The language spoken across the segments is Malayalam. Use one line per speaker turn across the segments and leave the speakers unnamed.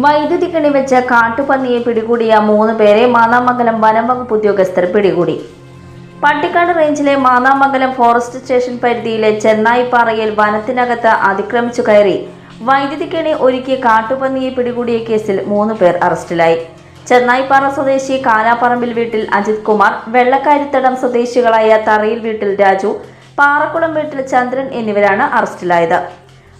വൈദ്യുതി കണിവെച്ച കാട്ടുപന്നിയെ പിടികൂടിയ മൂന്ന് പേരെ മാന്നാമംഗലം വനം വകുപ്പ് ഉദ്യോഗസ്ഥർ പിടികൂടി. പട്ടിക്കാട് റേഞ്ചിലെ മാന്നാമംഗലം ഫോറസ്റ്റ് സ്റ്റേഷൻ പരിധിയിലെ ചെന്നായിപ്പാറയിൽ വനത്തിനകത്ത് അതിക്രമിച്ചു കയറി. വൈദ്യുതി കെണി ഒരുക്കി കാട്ടുപന്നിയെ പിടികൂടിയ കേസിൽ മൂന്ന് പേർ അറസ്റ്റിലായി. ചെന്നായിപ്പാറ സ്വദേശി കാനാപ്പറമ്പിൽ വീട്ടിൽ അജിത് കുമാർ വെള്ളക്കാരിത്തടം സ്വദേശികളായ തറയിൽ വീട്ടിൽ രാജു പാറക്കുളം വീട്ടിൽ ചന്ദ്രൻ എന്നിവരാണ് അറസ്റ്റിലായത്.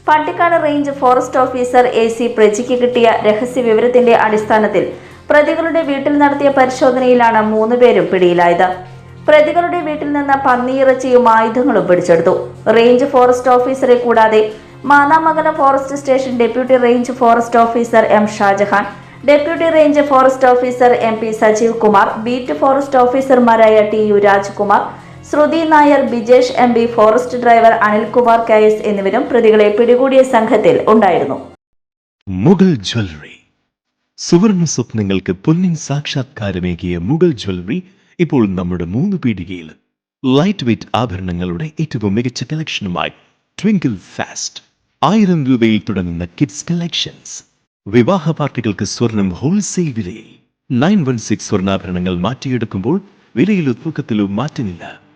Pattikkad range forest officer A C പ്രജിക്ക് കിട്ടിയ രഹസ്യ വിവരത്തിന്റെ അടിസ്ഥാനത്തിൽ പ്രതികളുടെ വീട്ടിൽ നടത്തിയ പരിശോധനയിലാണ് മൂന്ന് പേരും പിടിയിലായത്. പ്രതികളുടെ വീട്ടിൽ നിന്ന് പന്നിയിറച്ചിയും ആയുധങ്ങളും പിടിച്ചെടുത്തു. റേഞ്ച് ഫോറസ്റ്റ് ഓഫീസറെ കൂടാതെ Manamangalam forest station deputy range forest officer M Shajahan deputy range forest officer M P Sajeev Kumar beat forest ഓഫീസർമാരായ T U Rajkumar Sruthi Nair Bijesh M P forest driver Anilkumar K S എന്നിവരും പ്രതികളെ പിടികൂടിയ സംഘത്തിൽ ഉണ്ടായിരുന്നു.
മുഗൾ ജ്വല്ലറി. സുവർണ സ്വപ്നങ്ങൾക്ക് പൊന്നിൻ സാക്ഷാത്കാരമേകിയ മുഗൾ ജ്വല്ലറി ഇപ്പോൾ നമ്മുടെ മൂന്ന് പീടികയിൽ ലൈറ്റ് വെയ്റ്റ് ആഭരണങ്ങളുടെ ഏറ്റവും മികച്ച കളക്ഷനുമായി ട്വിങ്കിൾ ഫാസ്റ്റ് ആയിരം രൂപയിൽ തുടങ്ങുന്ന കിഡ്സ് കളക്ഷൻസ് വിവാഹ പാർട്ടികൾക്ക് സ്വർണം ഹോൾസെയിൽ വിലയിൽ നയൻ വൺ സിക്സ് സ്വർണാഭരണങ്ങൾ മാറ്റിയെടുക്കുമ്പോൾ വിലയിലോ തൂക്കത്തിലോ മാറ്റമില്ല.